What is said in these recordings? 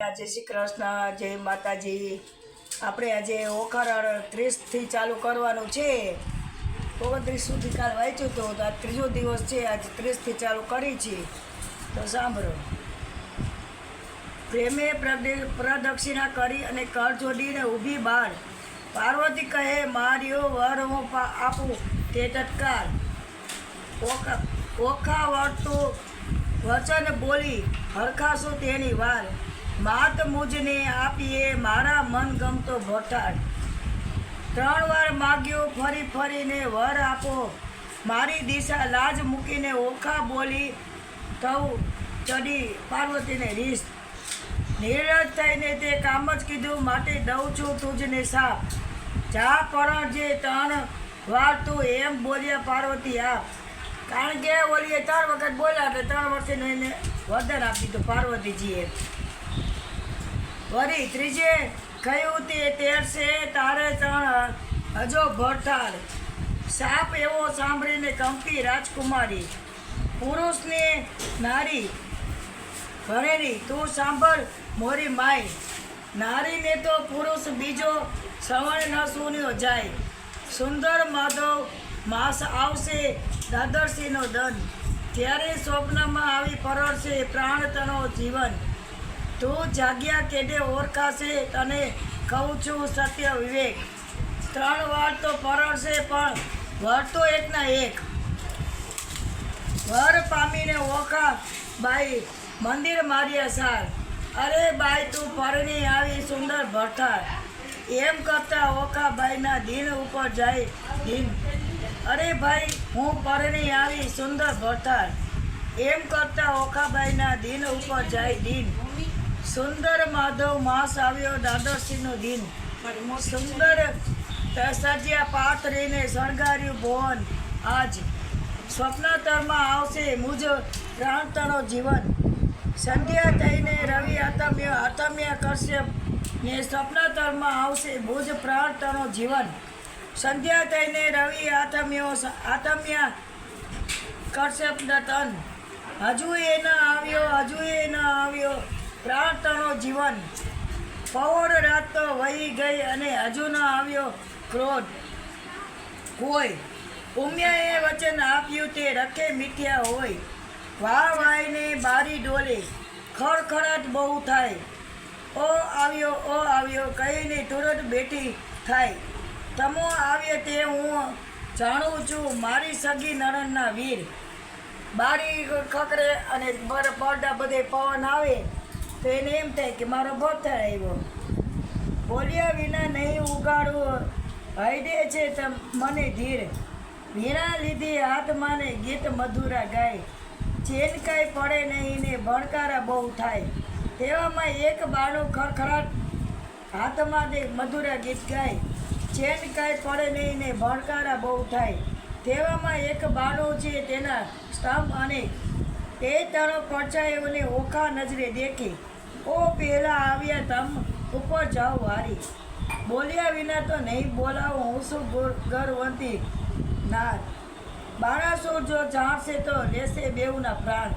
જય શ્રી કૃષ્ણ, જય માતાજી. આપણે આજે ઓખારણ ત્રીસથી ચાલુ કરવાનું છે. ઓગણત્રીસ સુધી કાલ વાંચ્યું તો આ ત્રીજો દિવસ છે, આજે ત્રીસથી ચાલુ કરી છે. તો સાંભળો. પ્રેમે પ્રદ- પ્રદક્ષિણા કરી અને કર જોડીને ઊભી બાર. પાર્વતી કહે, માર્યો વર હું આપું તે તત્કાલ. ઓખા ઓખા વચન બોલી, હરખાશું તેની વાર. માત મુજને આપીએ મારા મન ગમતો ભોટાડ ત્રણ વાર માગ્યો, ફરી ફરીને વર આપો. મારી દિશા લાજ મૂકીને ઓખા બોલી થવું ચડી પાર્વતીને રીસ. નિરજ થઈને તે કામ જ કીધું, માટે દઉં છું તુજને સાપ. જા પરણ જે ત્રણ વાર તું એમ બોલ્યા પાર્વતી આપ કારણ કે ઓલીએ ત્રણ વખત બોલ્યા એટલે ત્રણ વર્ષે એને વરદાન આપી દીધું પાર્વતીજીએ. વળી ત્રીજે કહ્યું તે તેરસે તારે ત્રણ હજો ભરતાલ. સાપ એવો સાંભળીને કંપી રાજકુમારી. પુરુષને નારી ભણેલી, તું સાંભળ મોરી માય નારીને તો પુરુષ બીજો શ્રવણ ન સુન્યો જાય. સુંદર માધવ માસ આવશે દાદરસીનો દન ત્યારે સ્વપ્નમાં આવી પરળશે પ્રાણ તનો જીવન. તું જાગ્યા કેડે ઓળખાશે તને કહું છું સત્ય વિવેક. ત્રણ વાર તો પરળશે પણ વર તો એકના એક. વર પામીને ઓખા બાઈ, મંદિર માર્યા સાર. અરે બાઈ, તું પરણી આવી સુંદર ભરથાર. એમ કરતા ઓખા બાઈના દિન ઉપર જાય દિન અરે ભાઈ, હું પરણી આવી સુંદર ભરથાર. એમ કરતા ઓખાભાઈના દિન ઉપર જાય દિન સુંદર માધવ માસ આવ્યો દાદરસિંહનો દિન. સુંદર સજ્યા પાત્રીને શણગાર્યું ભુવન. આજ સ્વપ્નતરમાં આવશે મુજ પ્રાણતણો જીવન. સંધ્યા થઈને રવિ આતમ્ય આતમ્ય કરશે ને સ્વપ્નતરમાં આવશે ભુજ પ્રાણતણો જીવન. સંધ્યા થઈને રવિ આતમ્યો આતમ્ય કરશે તન હજુ એ ન આવ્યો હજુ એ ન આવ્યો પ્રાર્થનો જીવન. પવન રાત વહી ગઈ અને હજુ ન આવ્યો ક્રોધ. કોઈ ઉમ્યાએ વચન આપ્યું તે રખે મીઠ્યા હોય. વાહ વાઈને બારી ડોલે, ખડખડાટ બહુ થાય. ઓ આવ્યો ઓ આવ્યો, કહીને તુરંત બેઠી થાય. તમો આવ્યો તે હું જાણું છું, મારી સગી નણંદના વીર. બારી ખકડે અને પડદા બધે પવન આવે. તો એને એમ થાય કે મારો ભક્તર આવ્યો. બોલ્યા વિના નહીં ઉગાડવું. હૈદે છે તમ મને ધીર. વીણા લીધી હાથમાંને ગીત મધુરા ગાય. ચેન કાંઈ પડે નહીં ને ભણકારા બહુ થાય. તેવામાં એક બાણું ખરખરાટ હાથમાં દે મધુરા ગીત ગાય. ચેન કાંઈ પડે નહીં ને ભણકારા બહુ થાય. તેવામાં એક બાણું છે તેના સ્તંભ અને તે તણો પડછાયોને ઓખા નજરે દેખી. ઓ પહેલાં આવ્યા તમ ઉપર જાઓ વારી. બોલ્યા વિના તો નહીં બોલાવો, હું શું ગર્વંતી ના. બારાસુર જો જાણશે તો લેશે બેઉના પ્રાણ.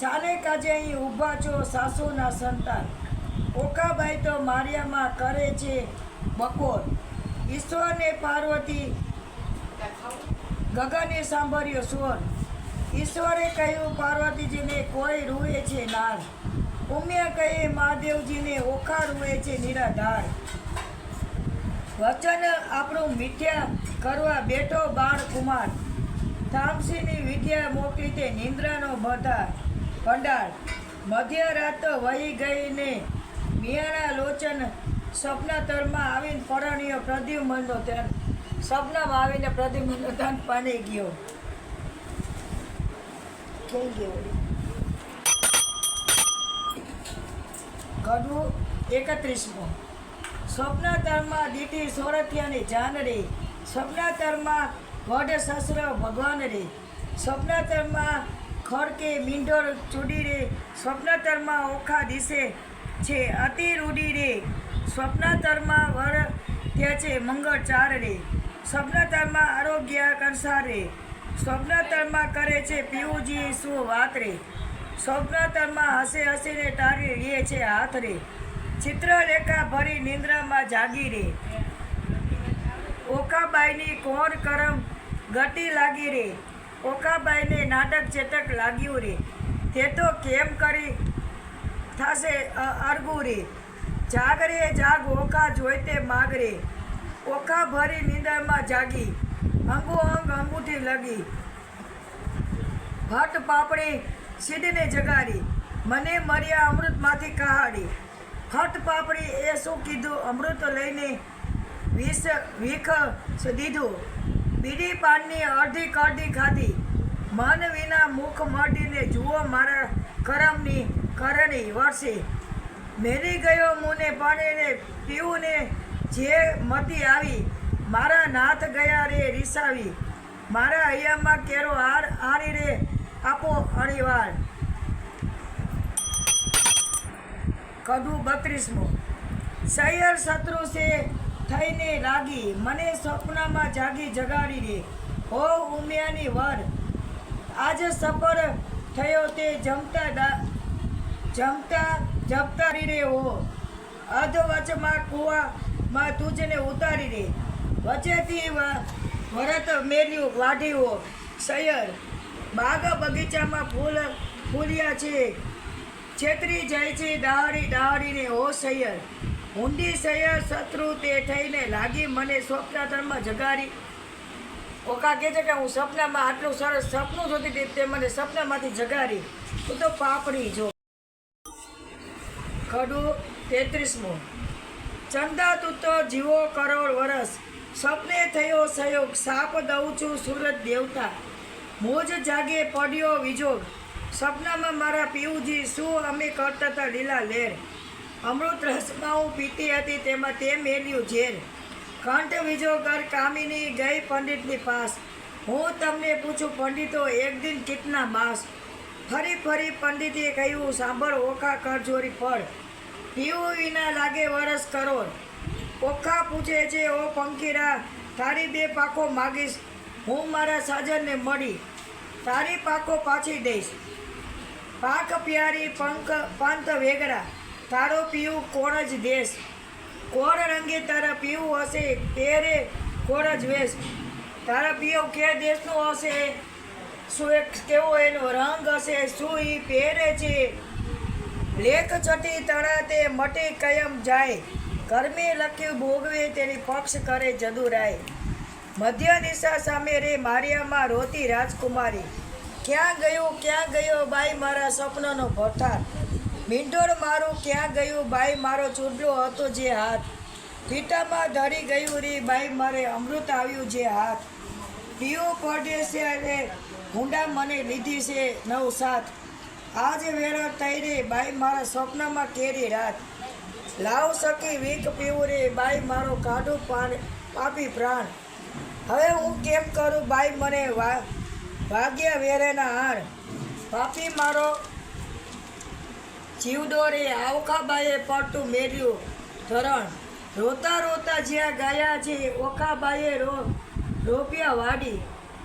સાને કાજે અહીં ઊભા છો સાસુના સંતાન. ઓકાબાઈ તો મારિયામાં કરે છે બકોર. ઈશ્વરને પાર્વતી ગગને સાંભળ્યો સ્વર. ઈશ્વરે કહ્યું, પાર્વતીજીને કોઈ રૂએ છે નાર. ઉમ્યા કહે મહાદેવજીને ઓખાર હોય છે નિરાધાર. વચન આપણું મિથ્યા કરવા બેઠો બાળ કુમાર. તામસીની વિદ્યા મોકલી તે નિંદ્રાનો બધા ભંડાર. મધ્યરાત વહી ગઈને મિયાના લોચન સ્વપ્નતરમાં આવીને પરણ્યો પ્રદ્યુમનનો ધ્યાન સપનામાં આવીને પ્રદ્યુમનનો ધ્યાન પાણી ગયો. થઈ ગયો ગઢવું એકત્રીસમું. સ્વપ્નાતરમાં દીટી જાન રે સ્વપ્નાતરમાં વડ સસર ભગવાન રે સ્વપ્નાતરમાં ખડકે મીંઢોળ ચૂડી રે સ્વપ્નાતરમાં ઓખા દિશે છે અતિ રૂડી રે સ્વપ્નાતરમાં વર ત્યાં છે મંગળ ચાર રે સ્વપ્નાતરમાં આરોગ્ય કરસાર રે સ્વપ્નાતરમાં કરે છે પીયુજી શું વાત રે સ્વપ્નતરમાં હસી હસીને તારી રે છે હાથ રે. ચિત્રલેખા ભરી નિંદ્રામાં જાગી રે. ઓકાબાઈની કોણ કરમ ગટી લાગી રે. ઓકાબાઈને નાટક ચેતક લાગ્યું રે. તે તો કેમ કરી થાશે અરગું રે. જાગ રે, જાગ ઓકા માગ રે. ઓકા ભરી નિંદરમાં જાગી. અંગો અંગ અંગૂઠી લગી. ભટ્ટ પાપડી સીડીને જગાડી, મને મર્યા અમૃતમાંથી કહાડી ફટ પાપડી એ શું કીધું? અમૃત લઈને વિષ, વીખ દીધું. બીડી પાનની અડધી કડધી ખાધી. મન વિના મુખ મટીને જુઓ મારા કરમની કરણી વર્ષે મેરી ગયો મુને પાણીને પીવું ને જે મતી આવી, મારા નાથ ગયા રે રીસાવી. મારા હૈયામાં કેરો હાર હારી રે આપો અણીવાર કડું બત્રીસમો. સૈયર શત્રુ છે, થઈને લાગી. મને સ્વપ્નમાં જાગી જગાડી દે હો ઉમિયાની વર, આજે સફર થયો તે જમતા જમતા જપતા રીડે હો. અધ વચમાં કુવામાં તુજને ઉતારી દે વચ્ચેથી વરત મેલ્યું વાઢ્યું સૈયર બાગ બગીચામાં ફૂલ, ફૂલ્યા છે. છેતરી જાય છે દાડી દાડીને હો સૈયર ઊંડી સૈયર શત્રુ તે થઈને લાગી મને સ્વપ્નાતરમાં જગાડી. ઓકા કહે છે કે હું સપનામાં આટલું સરસ સપનું જોતી હતી તે મને સપનામાંથી જગાડી. હું તો પાપડી જો. ખડું તેત્રીસમો. ચંદા, તું તો જીવો કરોડ વરસ. સપને થયો સહયોગ. સાપ દઉં છું સુરત દેવતા. મોજ જાગે પડ્યો વિજો સપનામાં મારા પીવુજી શું અમે કરતા હતા લીલા લેર? અમૃત રસમાં હું પીતી હતી તેમાં તે મેલ્યું ઝેર. કંઠ વિજોગર કામિની ગઈ પંડિતની પાસ. હું તમને પૂછું, પંડિતો, એક દિન કેટલા માસ ફરી ફરી પંડિતે કહ્યું, સાંભળ, ઓખા કરજોરી ફળ. પીવું વિના લાગે વરસ કરોડ. ઓખા પૂછે છે, ઓ પંખીરા, તારી બે પાકો માગીશ. હું મારા સાજનને મળી તારી પાકો પાછી દઈશ. પાક પ્યારી પંખ પંત વેગડા તારો પીવું કોણ જ દેશ. કોણ રંગે તારા પીવું હશે પહેરે કોણ જ વેશ. તારા પીવું કે દેશનું હશે? શું એક કેવો એનો રંગ હશે? શું એ પહેરે છે? લેખ ચટી તળાતે મટી કયમ જાય. કર્મે લખ્યું ભોગવે તેની પક્ષ કરે જદુરાય. મધ્ય દિશા સામે રે મારિયામાં રોતી રાજકુમારી. ક્યાં ગયું, ક્યાં ગયો બાઈ મારા સ્વપ્નનો ભઠાર મીંઢોળ મારું, ક્યાં ગયું બાઈ મારો ચૂડલો હતો જે હાથ? પીટામાં ધરી ગયું રે બાઈ મારે અમૃત આવ્યું જે હાથ? પીઓ પડે છે અને હુંડા મને લીધી છે નવ સાત આજ વેળા થઈ રે બાઈ મારા સ્વપ્નમાં કેરી રાત. લાવ સકી વીક પીવું રે બાઈ મારો કાઢું પાણી પાપી પ્રાણ. હવે હું કેમ કરું બાઈ મને ભાગ્યા વેરેના હાર. પાપી મારો જીવ દોરે આવખાબાઈએ પડતું મેર્યું ધરણ. રોતા રોતા જ્યાં ગયા છે ઓખાબાઈએ રો, રોપિયા વાડી.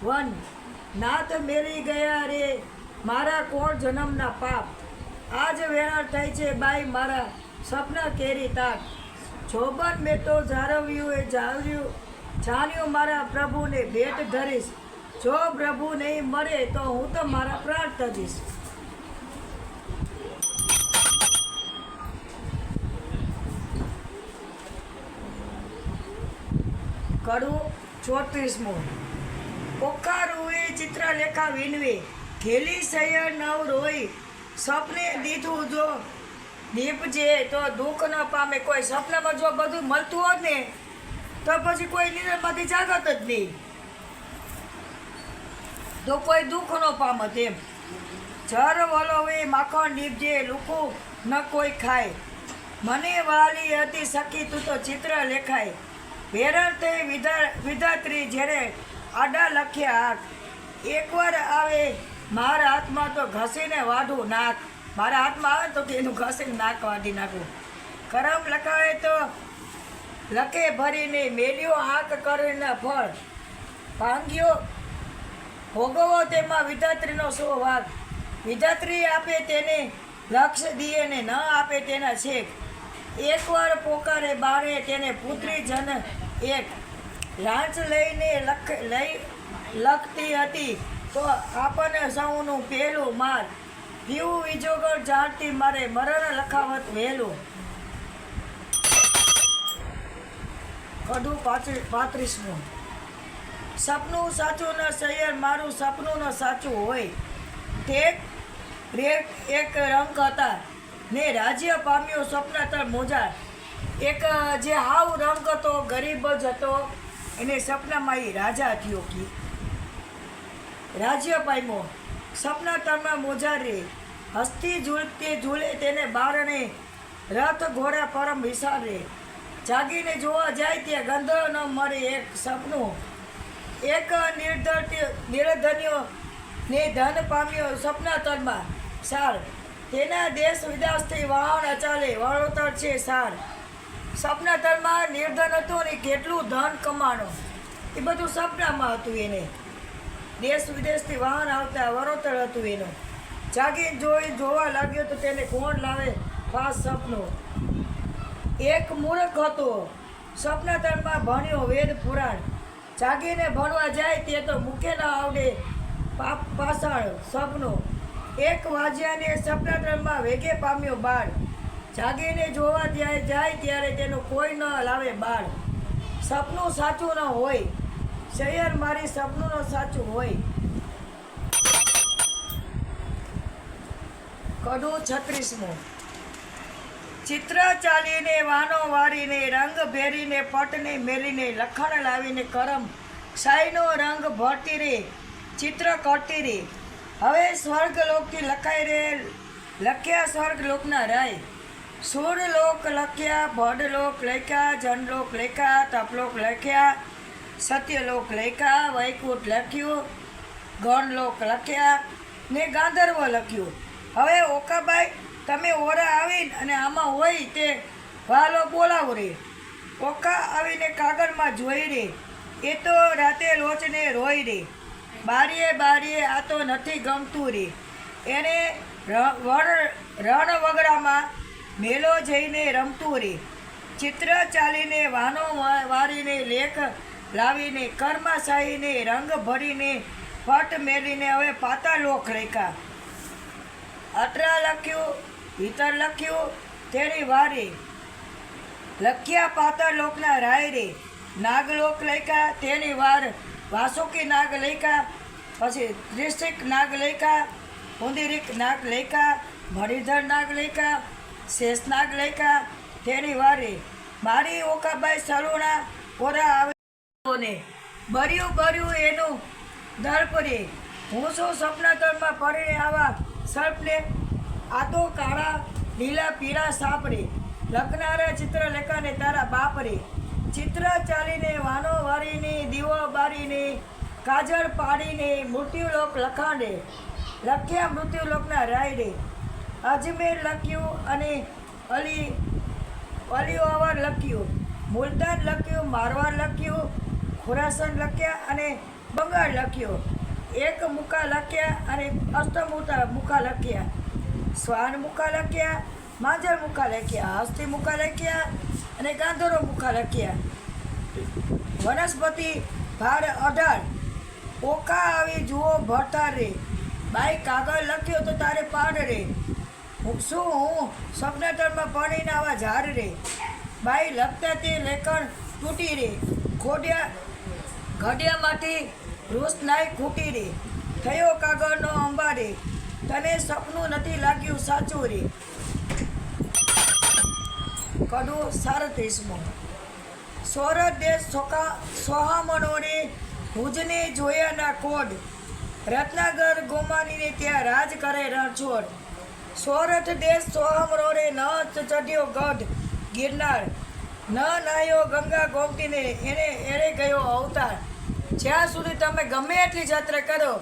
વન નાથ મેરી ગયા રે, મારા કોણ જન્મના પાપ? આજ વેળા થઈ છે બાઈ મારા સપના કેરી તાક જોબન મેં તો જાળવ્યું એ જાળવ્યું જાણ્યું મારા પ્રભુને ભેટ ધરીશ. જો પ્રભુ નહીં મળે તો હું તો મારા પ્રાણ તજીશ. કડું ચોત્રીસમું. પોકારુએ ચિત્રલેખા વિનવી ઘેલી સૈયર નવ રોઈ. સપને દીધું જો નીપજે તો દુઃખ ન પામે. કોઈ સપનામાં જો બધું મળતું હોત ને તો પછી કોઈ નિંદરમાંથી જાગત જ નહીં. તો કોઈ દુઃખ ન પામત એમ. જર વલોવે માખણ નીપજે લૂકું ન કોઈ ખાય. મને વાલી હતી સખી, તું તો ચિત્ર લેખાય. વેરણ તે વિધાત્રી જ્યારે આડા લખ્યા હાથ એકવાર આવે, મારા હાથમાં તો ઘસીને વાઢું નાક. મારા હાથમાં આવે તો એનું ઘસીને નાક વાઢી નાખું. કરમ લખાવે તો લખે ભરીને મેલ્યો આંક કરીને ફળ. ભાંગ્યો. ભોગવો તેમાં વિધાત્રીનો સો ભાગ વિધાત્રી આપે તેને લક્ષ દિયે ને ન આપે તેના છેક. એકવાર પોકારે બારે તેને પુત્રી જન એક. લાંચ લઈને લખ લઈ લખતી હતી તો આપણને સૌનું પહેલું માર પીવું વિજોગર જાણતી મારે મરણ લખાવત વહેલું. કડું પાંત્રી, પાંત્રીસમું. સપનું સાચું ન સૈયર, મારું સપનું ન સાચું હોય. તે રેક, એક રંગ હતા. ને રાજ્ય પામ્યો સ્વપ્નતર મોજા એક જે હાવ રંગ હતો, ગરીબ જ હતો. એને સપનામાં એ રાજા થયો કે. રાજ્ય પામ્યો. સપનાતરમાં મોજા રે. હસ્તી ઝૂલતે ઝૂલે તેને બારણે. રથ ઘોડા પરમ વિસારે જાગીને જોવા જાય ત્યાં ગંધ ન મળે એક સપનું. એક નિર્ધર નિર્ધન્યો ને ધન પામ્યો સપનાતરમાં સાર. તેના દેશ વિદેશથી વાહન અચાલે વળોતર છે સાર. સપનાતરમાં નિર્ધન હતું ને કેટલું ધન કમાણો. એ બધું સપનામાં હતું એને. દેશ વિદેશથી વાહન આવતા વરોતર હતું એનું. જાગીને જોઈ જોવા લાગ્યો તો તેને કોણ લાવે? ખાસ સપનું એક મૂર્ખ હતો. સપનાતરમાં ભણ્યો વેદ પુરાણ. જાગીને ભણવા જાય તે તો મૂકે ન આવડે. પાપ પાછળ સપનું એક વાજ્યાને સપનાતરમાં વેગે પામ્યો બાળ. જાગીને જોવા જાય જાય ત્યારે તેનું કોઈ ન લાવે બાળ. સપનું સાચું ન હોય. શહેર મારી સપનું ન સાચું હોય. કડું છત્રીસમું. ચિત્ર ચાલીને વાનો વારીને રંગ ભેરીને પટને મેલીને, લખણ લાવીને કરમ. સાઈનો રંગ ભરતી રે, ચિત્ર કરતી રે. હવે સ્વર્ગલોકથી લખાઈ રે, લખ્યા સ્વર્ગલોકના રાય. સુરલોક લખ્યા, ભડલોક લખ્યા, જનલોક લખ્યા, તપલોક લખ્યા, સત્યલોક લખ્યા, વૈકુંઠ લખ્યું, ગણલોક લખ્યા ને ગાંધર્વ લખ્યું. હવે ઓકાબાઈ તમે ઓરા આવીને અને આમાં હોય તે વાલો બોલાવો રે. ઓકા આવીને કાગળમાં જોઈ રે. એ તો રાતે લોચને રોઈ રે. બારીએ બારીએ આ તો નથી ગમતું રે. એને રણ વગડામાં મેલો જઈને રમતું રે. ચિત્ર ચાલીને, વાનો વારીને, લેખ લાવીને, કર્માશાહીને, રંગ ભરીને, પટ મેલીને હવે પાતા લોક રેખા અટરા લખ્યું ભીતર લખ્યું તેની વારી. લખ્યા પાતર લોકના રાય રે. નાગલોક લખ્યા, તેની વાર. વાસુકી નાગ લખ્યા, પછી ત્રિશિક નાગ લખ્યા, ઉંદિરિક નાગ લખ્યા મણિધર નાગ લખ્યા, શેષ નાગ લખ્યા, તેની વારી. મારી ઓકાબાઈ સરુણા ઓરા આવે બર્યું બર્યું એનું દર્પરે હું શું સપનાતરમાં પડીને આવા સર્પને આ તો કાળા, લીલા, પીળા સાપડે લખનારા ચિત્ર લેખાને તારા બાપરે ચિત્ર ચાલીને, વાનો વારીને, દીવો બારીને, કાજળ પાડીને, મૃત્યુલોક લખાણે. લખ્યા મૃત્યુલોકના રાયડે. અજમેર લખ્યું અને અલી અલીઓવર લખ્યું. મુલતાન લખ્યું, મારવાડ લખ્યું, ખુરાસન લખ્યા અને બંગાળ લખ્યું. એક મુકા લખ્યા અને અષ્ટમુતા મુકા લખ્યા. શ્વાન મૂકા લખ્યા માંજર મૂકા લખ્યા હસ્તી મૂકા લખ્યા અને ગાંધરો મુખા લખ્યા વનસ્પતિ ભાર અઢાર. ઓકા આવી જુઓ ભરતા રે. બાઈ કાગળ લખ્યો તો તારે પાડ રે. હું શું હું સપનેતરમાં પડીને આવા ઝાડ રે. બાઈ લખતા તે લેખણ તૂટી રે. ખોડિયા, ઘડિયામાંથી રોશનાઈ ખૂટી રે. થયો કાગળનો અંબારે. તને સપનું નથી લાગ્યું સાચું રે. કડું સાડત્રીસમો સોરઠ દેશ સોકા સોહામણોને ભુજને જોયાના કોડ. રત્નાગર ગોમાનીને ત્યાં રાજ કરે રણછોડ. સોરઠ દેશ સોહામણોને ન ચઢ્યો ગઢ. ગિરનાર. ન નાયો ગંગા ગોમતીને એને એણે ગયો અવતાર. જ્યાં સુધી તમે ગમે એટલી જાત્રા કરો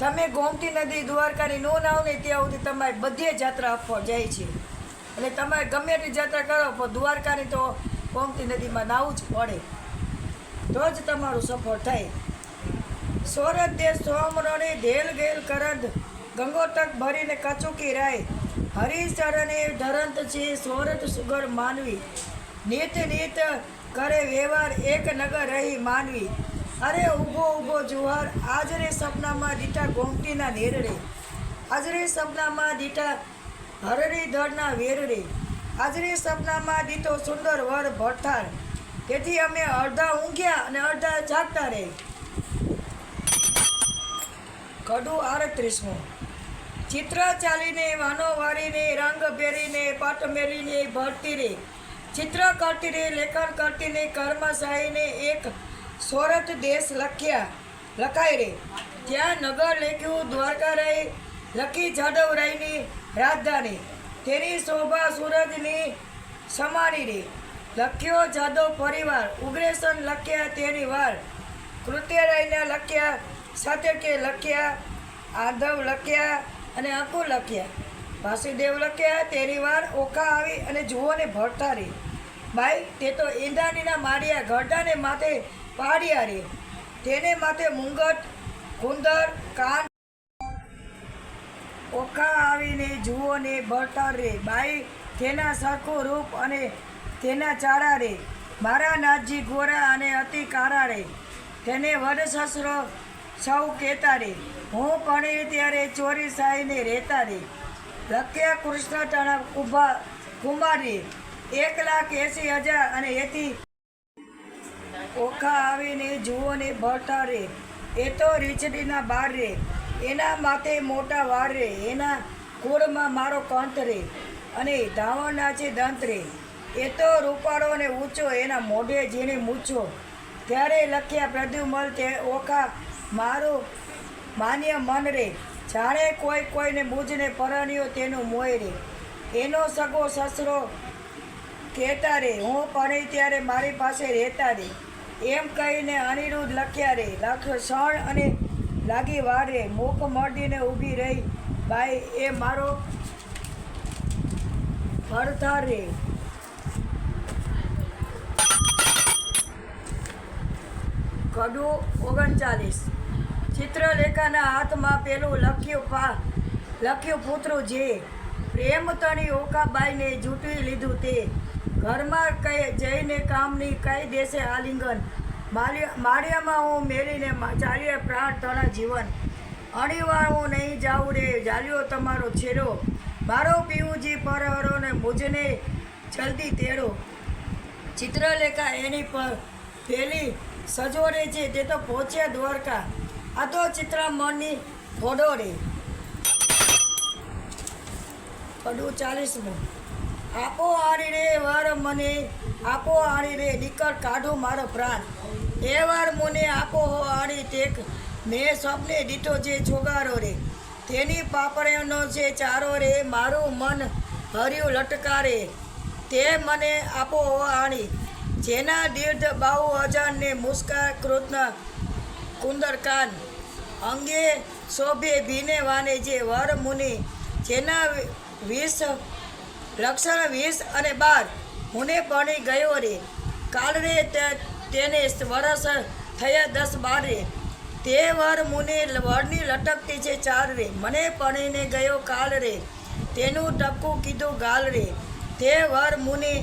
તમે ગોમતી નદી, દ્વારકાની નો નાવ ને ત્યાં સુધી તમારે બધી જાત્રા આપવા જાય છે. એટલે તમારે ગમે એટલી જાત્રા કરો, પણ દ્વારકાની તો ગોમતી નદીમાં નાવું જ પડે. તો જ તમારું સફળ થાય. સોરત દેશ સોમરોને ધેલ ગેલ કરંદ ગંગોતક ભરીને કચુકી રાય. હરિચરણે ધરંત છે સોરત સુગર માનવી. નિત નિત કરે વ્યવહાર એક નગર રહી માનવી. અરે ઊભો ઊભો, જુહાર. આજરે સપનામાં દીઠા ગોમટીના નેરડે આજરે સપનામાં દીઠા હરડી ધડના વેરડે આજરે સપનામાં દીતો સુંદર વર ભઠ્ઠાર. તેથી અમે અડધા ઊંઘ્યા અને અડધા જાગતા રહે કડું આડત્રીસમું ચિત્ર ચાલીને, વાનો વાળીને, રંગ પહેરીને, પટ મેલીને ભરતી રે ચિત્ર કરતી રે લેખન કરતીને, કર્મ સાહીને, એક સોરઠ દેશ લખ્યા. લખાય રે. ત્યાં નગર લેખ્યું દ્વારકા રહી લખી જાદવ રાયની રાજધાની. તેની શોભા સુરતની સમાની રે. લખ્યો જાદવ પરિવાર. ઉગ્રેસન લખ્યા તેની વાર. કૃત્યરાયના લખ્યા, સાતકે લખ્યા આધવ લખ્યા અને અંકુ લખ્યા. વાસુદેવ લખ્યા, તેની વાર ઓખા આવી અને જુઓને ભરતા રે. ભાઈ તે તો ઈંડાનીના માર્યા ગઢાને માથે પાડ્યા રે. તેને માટે મુંગટ કુંદર કાન ઓખા આવીને જુઓ ને ભરતા રે. બાઈ, તેના સરખું રૂપ અને તેના ચારા રે. મારા નાથજી ગોરા અને અતિ કારા રે. તેને વડસસરો સૌ કહેતા રે. હું ભણી ત્યારે ચોરી સાઈને રહેતા રે. લખ્યા કૃષ્ણ ટણા કુંભા કુમાર રે એક લાખ એંસી હજાર અને એથી ઓખા આવીને જુઓ ને ભરતા રે. એ તો રીછડીના બાર રે. એના માથે મોટા વાર રે. એના કુળમાં મારો કંત રે અને ધાવણના છે દંત રે. એ તો રૂપાળો ને ઊંચો, એના મોઢે જેને મૂછો. ત્યારે લખ્યા પ્રદ્યુમલ તે ઓખા, મારું માન્ય મન રે. જાણે કોઈ કોઈને મુજને પરણ્યો તેનું મોય રે. એનો સગો સસરો કહેતા રે, હું પણી ત્યારે મારી પાસે રહેતા રે. એમ કહીને અનિરુદ્ધ લખ્યા રે, લખ ક્ષણ અને લાગી વાર રે મુખ મળીને ઊભી રહી. ભાઈ એ મારો ફરતા રે. કડું ઓગણચાલીસ. ચિત્રલેખાના હાથમાં પેલું લખ્યું પા, લખ્યું પુત્રું જે પ્રેમ તણી ઓકાબાઈને જૂટી લીધું તે. ઘરમાં કઈ જઈને કામની કઈ દેશે આલિંગન? માળિયામાં હું મેળીને ચાલ્યા પ્રાણ જીવન. અણીવાર હું નહીં જાઉં રે, જાલ્યો તમારો છેડો. મારો પીવુંજી પરહરો ને મુજને જલ્દી તેડો. ચિત્રલેખા એની પર પેલી સજોડે છે, તે તો પહોંચ્યા દ્વારકા. આ તો ચિત્રામણની ફોડો રે. કડું ચાલીસમું આપો આરી રે વાર મને, આપો આરી રે દીકર કાઢો મારો પ્રાણ. એ વાર મને આપો હો આરી તેક મેં સપને દીઠો જે છોગારો રે. તેની પાપડીનો છે ચારો રે, મારું મન હર્યું લટકારે. તે મને આપો હો આણી જેના દીર્ધ બાહુ અજાનને મુસ્કા કૃતના કુંદરકાન. અંગે શોભે ભીને વાને જે વર મુનિ, જેના વીસ લક્ષણ વીસ અને બાર. મુને ભણી ગયો રે. કાલ રે તેને વરસ થયા દસ બાર. રે તે વર મુને વરની લટકતી છે ચાર રે. મને ભણીને ગયો કાલ રે. તેનું ટપકું કીધું ગાલ રે. તે વર મુનિ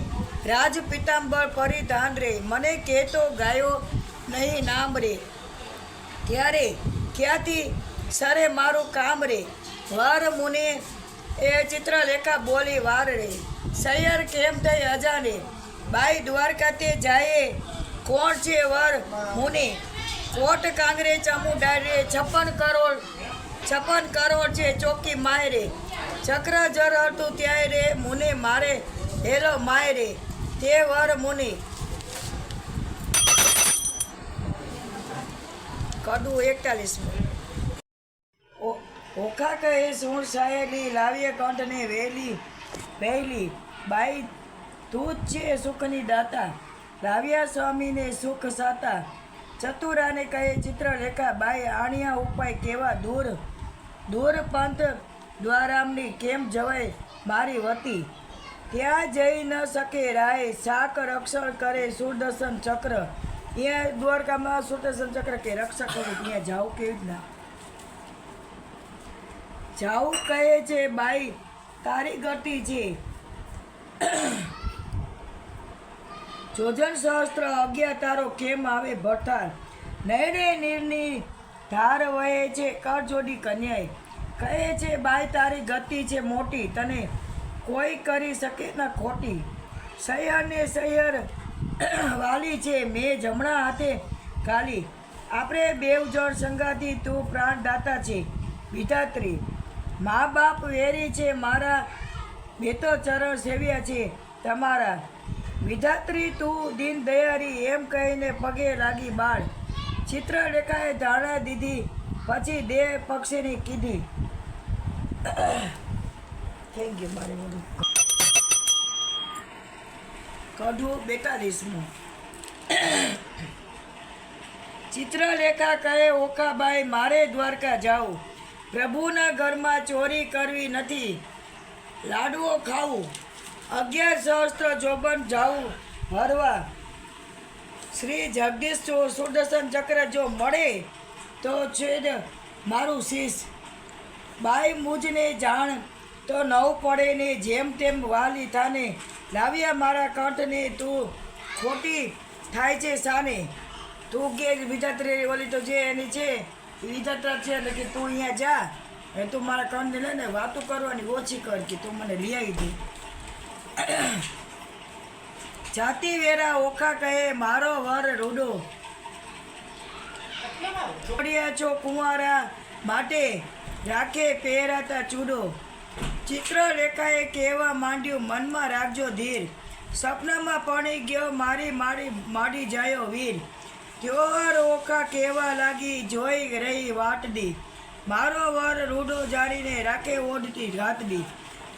રાજ પિતાંબર પરિધાન રે. મને કહેતો ગાયો નહીં નામ રે. ત્યારે ક્યાંથી? સરે મારું કામ રે. વર મુને એ ચિત્રલેખા બોલી વારણે. સૈયર કેમ થઈ અજાને? બાઈ દ્વારકાતે જાય કોણ છે વર મુનિ? કોટ કાંગરે ચામુંડા રે છપ્પન કરોડ છપ્પન કરોડ છે ચોકી માયરે. ચક્ર જર હતું ત્યાં રે, મુને મારે હેલો માયરે. તે વર મુનિ. કડું એકતાલીસમું. ઓખા કહે સુર સાયેલી, લાવીએ કંઠને વેલી વહેલી બાઈ, તું જ છે સુખની દાતા. લાવ્યા સ્વામીને સુખ સાતા. ચતુરાને કહે ચિત્રલેખા, બાઈ, આણિયા ઉપાય કેવા દૂર? દૂર પંથ દ્વારામની કેમ જવાય મારી વતી? ત્યાં જઈ ન શકે રાય, શાક રક્ષણ કરે સુદર્શન ચક્ર. અહીંયા દ્વારકામાં સુદર્શન ચક્ર કે રક્ષક કરું ત્યાં જાઉં કેવી રીતના? જાવું કહે છે, બાઈ, તારી ગતિ છે. જોજન સહસ્ત્ર અગિયાર તારો કેમ આવે ભટાર નયને નીરની ધાર વહે છે કર જોડી કન્યાય કહે છે, બાઈ, તારી ગતિ છે મોટી, તને કોઈ કરી શકે ના ખોટી. સૈયરને સૈયર વાલી છે, મેં જમણા હાથે ગાલી. આપણે બેવ જણ સંગાથી તું પ્રાણદાતા છે વિધાત્રી મા બાપ વેરી છે, મારા બે તો ચરણ સેવ્યા છે. તમારા વિધાત્રી તું દિન દયારી એમ કહીને પગે લાગી બાળ. ચિત્રલેખાએ ધારણા દીધી, પછી દેહ પક્ષીની કીધી. થેન્ક યુ મારે બધું કઢું બેતાલીસમું. ચિત્રલેખા કહે ઓકાબાઈ મારે દ્વારકા જાઉં. પ્રભુના ઘરમાં ચોરી કરવી નથી. લાડવો ખાવું અગિયાર સહસ્ત્ર જોબન જાવું હરવા શ્રી જગદીશ સુદર્શન ચક્ર જો મળે, તો છે મારું શીશ. બાઈ મુજને જાણ, તો નવ પડે ને જેમ તેમ વાલી થાને. લાવ્યા મારા કંઠને તું ખોટી થાય છે સાને. તું કે ત્રે ઓલી તો જે એની છે એ વિધાત્રા છે એટલે કે તું અહીંયા જા. એ તું મારા કંઠને લઈને વાતો કરવાની ઓછી કર કે તું મને લઈ આવી દે. જાતિ વેરા ઓખા કહે, મારો વર રૂડો. છોડ્યા છો કુંવારા માટે, રાખે પહેરાતા ચૂડો. ચિત્રલેખાએ કહેવા માંડ્યું, મનમાં રાખજો ધીર. સપનામાં પણ ગયો, મારી મારી માડી જાયો વીર. ત્યોર ઓખા કહેવા લાગી, જોઈ રહી વાટડી. મારો વર રૂડો જાળીને રાખે ઓઢતી રાતડી.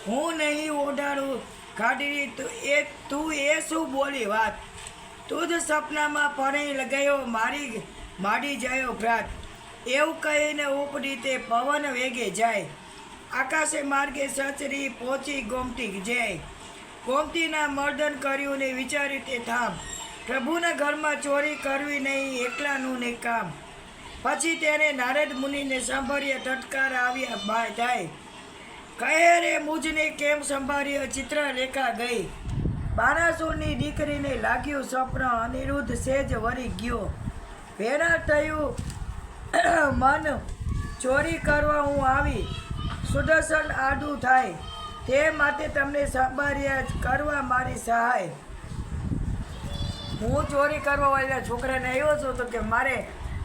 હું નહીં ઓઢાડું કાઢી તું એ તું એ શું બોલી વાત? તું જ સપનામાં પણી ગયો મારી માડી જાયો ભ્રાત. એવું કહીને ઉપડી તે પવન વેગે જાય. આકાશે માર્ગે સચરી પહોંચી ગોમતી જાય. ગોમતીના મર્દન કર્યું ને વિચાર્યું તે થામ. પ્રભુના ઘરમાં ચોરી કરવી નહીં, એકલાનું ને કામ. પછી તેને નારદ મુનિને સાંભળ્યા તટકાર આવ્યા બાય થાય કહે રે, મુજને કેમ સંભાળ્યો? ચિત્રલેખા ગઈ. બારાસુરની દીકરીને લાગ્યું સ્વપ્ન અનિરુદ્ધ સેજ વળી ગયો. ભેરા થયું, મન ચોરી કરવા હું આવી. સુદર્શન આડું થાય. તે માટે તમને સંભાળ્યા કરવા મારી સહાય. હું ચોરી કરવા વાળા છોકરાને આવ્યો છું તો કે મારે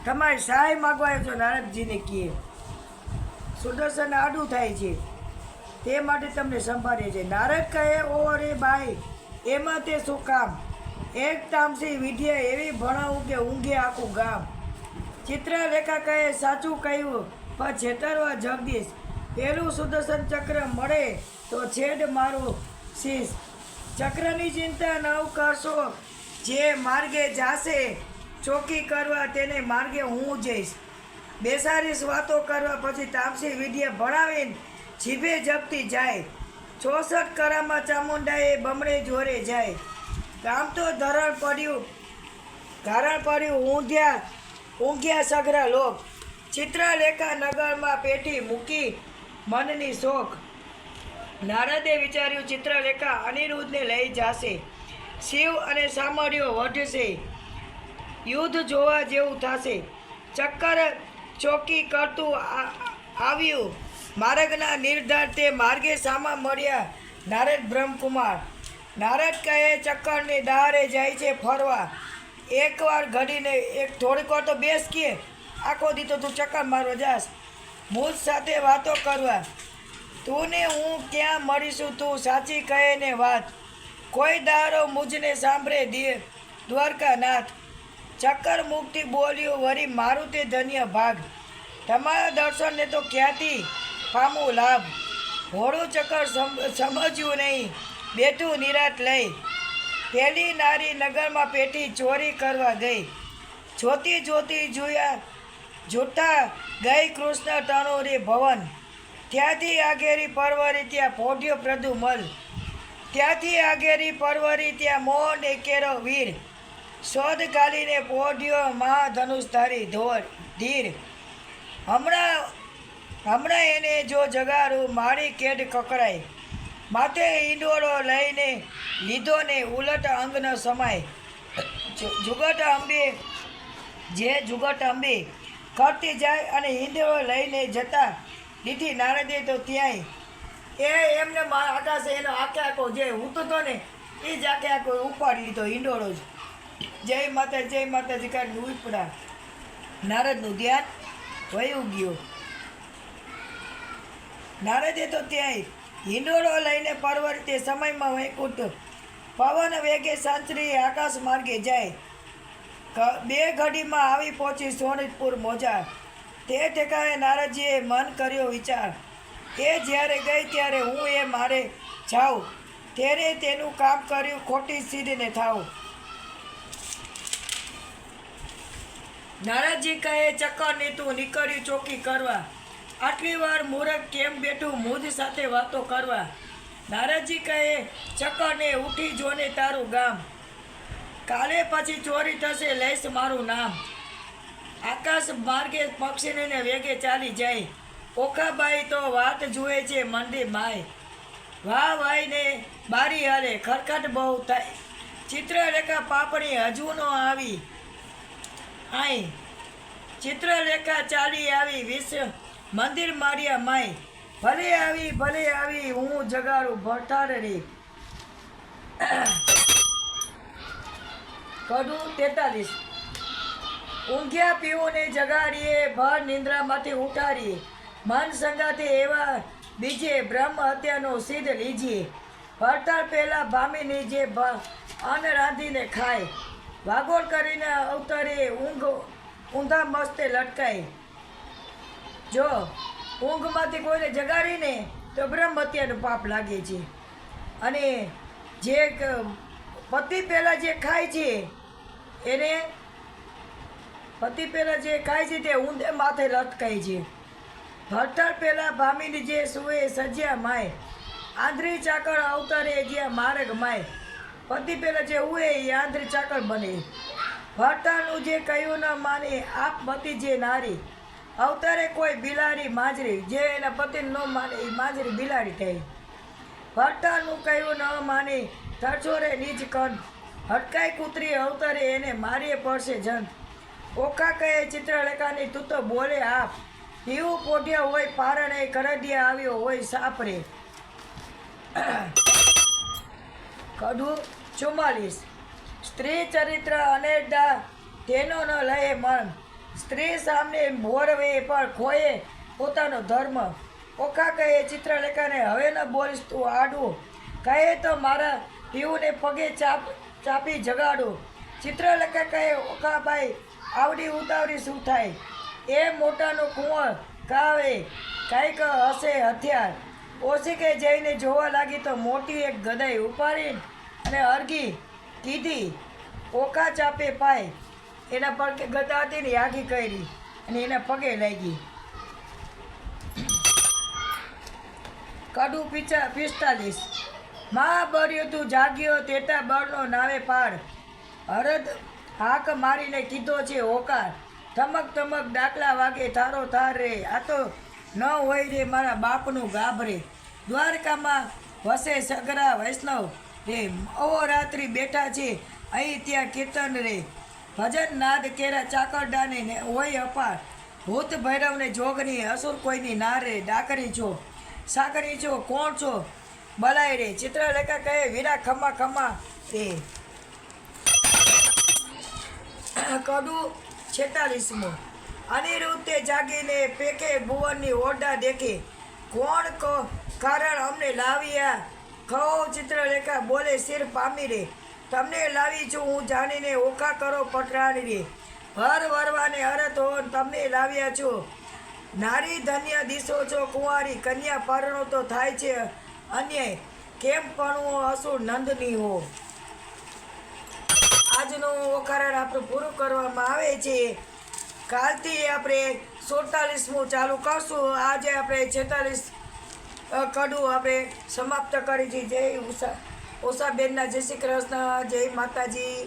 તમારી સહાય માગવા આવ્યો છો નારદજીને કહે સુદર્શન આડું થાય છે. તે માટે તમને સંભાળે છે નારદ કહે ઓ રે ભાઈ એમાં તે શું કામ? એક તામસી વિદ્યા એવી ભણાવું કે ઊંઘે આખું ગામ. ચિત્રલેખા કહે, સાચું કહ્યું, પણ છેતરવા જગદીશ. પેલું સુદર્શન ચક્ર મળે તો છેડ મારું શીશ. ચક્રની ચિંતા ન કરશો જે માર્ગે જાશે, ચોકી કરવા તેને માર્ગે હું જઈશ. બેસારીશ વાતો કરવા પછી તામસી વિદ્યા ભણાવીને જીભે જપતી જાય. ચોસઠ કરામાં ચામુંડાએ બમણે જોરે જાય. ગામ તો ધરણ પડ્યું ધારણ પડ્યું, ઊંઘ્યા ઊંઘ્યા સઘરા લોક. ચિત્રલેખા નગરમાં પેટી મૂકી મનની શોખ નારદે વિચાર્યું ચિત્રલેખા અનિરુદ્ધને લઈ જાશે. શિવ અને સામર્યો વધશે યુદ્ધ જોવા જેવું થશે. ચક્કર ચોકી કરતું આવ્યું. માર્ગના નિર્ધાર તે માર્ગે સામા મળ્યા. નારદ બ્રહ્મકુમાર. નારદ કહે, ચક્કરની દારે જાય છે ફરવા. એકવાર ઘડીને એક થોડીક તો બેસ કે. આખો દીધો તું ચક્કર મારવા જાસ મૂજ સાથે વાતો કરવા. તું ને હું ક્યાં મળીશું? તું સાચી કહે ને વાત. કોઈ દારો મુજને સાંભળે દે દ્વારકાનાથ, ચક્કર મુક્તિ બોલ્યું વરી મારું તે ધન્ય ભાગ. તમારા દર્શનને તો ક્યાંથી પામું લાભ? હોળું ચક્કર સમજ્યું નહીં. બેઠું નિરાત લઈ. પેલી નારી નગરમાં પેટી ચોરી કરવા ગઈ. જોતી જોતી જોયા જોતા ગઈ કૃષ્ણ તણુરી ભવન. ત્યાંથી આગેરી પરવરી ત્યાં પોઢ્યો પ્રદુમલ. ત્યાંથી આગેરી પરવરી ત્યાં મોન એકેરો વીર. શોધ કાલીને પોઢ્યો મહાધનુષ ધારી ધોર, ધીર. હમણાં હમણાં એને જો જગાડું મારી કેડ કકડાય માથે ઈંડોળો લઈને લીધો ને ઉલટ અંગનો સમાય. જુગટ અંબે, જે જુગટ અંબે કરતી જાય અને ઈંડોળો લઈને જતા. લીધી નારદે તો ત્યાંય એ એમને આકાશે એનો આખે આખો જે ઉતરતો ને, એ જ આખે આખો ઉપાડી લીધો ઈંડોળો જ. જય માતા જય માતાજી, કાંઈ ઉપડા નારદનું ધ્યાન વયું ગયું. નારદે તો ત્યાંય હિંડોળો લઈને પર્વત તે સમયમાં વૈકુંઠ, પવન વેગે સાંચરી આકાશ માર્ગે જાય. બે ઘડીમાં આવી પહોંચી સોનીતપુર મોજા. તે ઠેકાએ નારદજીએ મન કર્યો વિચાર. એ જ્યારે ગઈ ત્યારે હું એ મારે જાઉં. ત્યારે તેનું કામ કર્યું, ખોટી સીધીને થાઉં નારદજી કહે, ચક્કર ને તું નીકળ્યું ચોકી કરવા. આટલી વાર મૂરખ કેમ બેઠું મુજ સાથે વાતો કરવા? નારદજી કહે ચક્કર ને ઉઠી જોને તારું ગામ. કાલે પછી ચોરી થશે, લઈશ મારું નામ. આકાશ માર્ગે પક્ષીને વેગે ચાલી જાય. ઓખાબાઈ તો વાત જુએ છે મંડી માય. વાહ ભાઈને બારી હારે ખરખટ બહુ થાય. ચિત્રરેખા પાપડી હજુ નો આવી. આઈ ચિત્રરેખા ચાલી આવી વિશ્વ મંદિર માર્યા માય. ભલે આવી ભલે આવી, હું જગાડું ભઠાર રે. કડું તેતાલીસ. ઊંઘ્યા પીઓને જગાડીએ, ભર નિંદ્રામાંથી ઉઠાડીએ મન સંગાતે એવા બીજે બ્રહ્મ હત્યાનો સિદ્ધ લીજીએ ભરતાર પહેલાં ભામીની જે અન્ન રાંધીને ખાય. વાગોળ કરીને અવતરે ઊંઘ, ઊંધા મસ્તે લટકાય. જો ઊંઘમાંથી કોઈને જગાડીને તો બ્રહ્મ હત્યાનું પાપ લાગે છે. અને જે પતિ પહેલાં જે ખાય છે, એને પતિ પહેલાં જે ખાય છે તે ઊંધે માથે લટકાય છે. ભરતર પહેલાં ભામીની જે સુએ સજ્યા માય આંધ્રી ચાકર અવતરે જ્યાં માર્ગ માય પતિ પહેલાં જે ઉએ એ આંધ્રી ચાકર બને. ભરતરનું જે કહ્યું ન માને, આપ મતી જે નારી. અવતારે કોઈ બિલાડી માજરી, જે એના પતિને ન માને એ માજરી બિલાડી થઈ ભરતાનું કહ્યું ન માને, તરછોરે નીચ કંઠ હટકાઈ કૂતરી અવતારે એને મારીએ પડશે જંત ઓખા કહે ચિત્રલેખાની, તું તો બોલે આપ. પીવું પોઢ્યા હોય, પારણે કરડિયા આવ્યો હોય, સાપરે. કડું ચુમ્માલીસ. સ્ત્રી ચરિત્ર અનેડા તેનો ન લયે મન સ્ત્રી સામે મોરવે પણ ખોયે પોતાનો ધર્મ. ઓખા કહે ચિત્રલેખાને, હવે ન બોલીશ તું આડું. કહે તો મારા પીવુને પગે ચાપ, ચાપી જગાડું. ચિત્રલેખા કહે ઓખાભાઈ આવડી ઉતાવળી શું થાય? એ મોટાનો કુંવર, કાવે, કાંઈક હશે હથિયાર. ઓશિકે જઈને જોવા લાગી તો મોટી એક ગદાઈ ઉપાડી અને અરગી કીધી, ઓકા ચાપે પાય. એના પર કે ગદા હતી ને એ કરી અને એના પગે લાગી. કડું પીચા પિસ્તાલીસ. મા બર્યું તું જાગ્યો તેતા બળનો નાવે પાડ. હરદ હાક મારીને કીધો છે હોકાર ધમક ધમક ડાકલા વાગે થારો થાર રે. આ તો ન હોય રે મારા બાપનું ગાભરે દ્વારકામાં વસે સગરા વૈષ્ણવ રે. અહોરાત્રિ બેઠા છે, અહીં ત્યાં કીર્તન રે. ભજન નાદ કેરા ચાકરડાને ને હોય અપાર. ભૂત ભૈરવને જોગની અસુર કોઈની ના રે. ડાકરી છો સાકરી છો, કોણ છો? બલાય રે. ચિત્રલેખા કહે, વીરા ખમા ખમા. રે કડું છેતાલીસમો. અનિરુદ્ધે જાગીને પેકે ભુવનની ઓરડા દેખે. કોણ કો કારણ અમને લાવ્યા? કહો ચિત્રલેખા, બોલે શિર પામી રે. તમને લાવી છું, હું જાણીને ઓખા કરો પટરાણી રે ભર વરવાને અરત હો તમને લાવ્યા છો. નારી ધન્ય દિશો છો, કુંવારી કન્યા પરણો તો થાય છે અન્યાય. કેમ પણ અસુર નંદની હો આજનું ઓકારણ આપણું પૂરું કરવામાં આવે છે. કાલથી આપણે સુડતાલીસમું ચાલુ કરશું. આજે આપણે છેતાલીસ કડું આપણે સમાપ્ત કરી છીએ જય ઉષા, ઉષાબેનના, જય શ્રી કૃષ્ણ, જય માતાજી.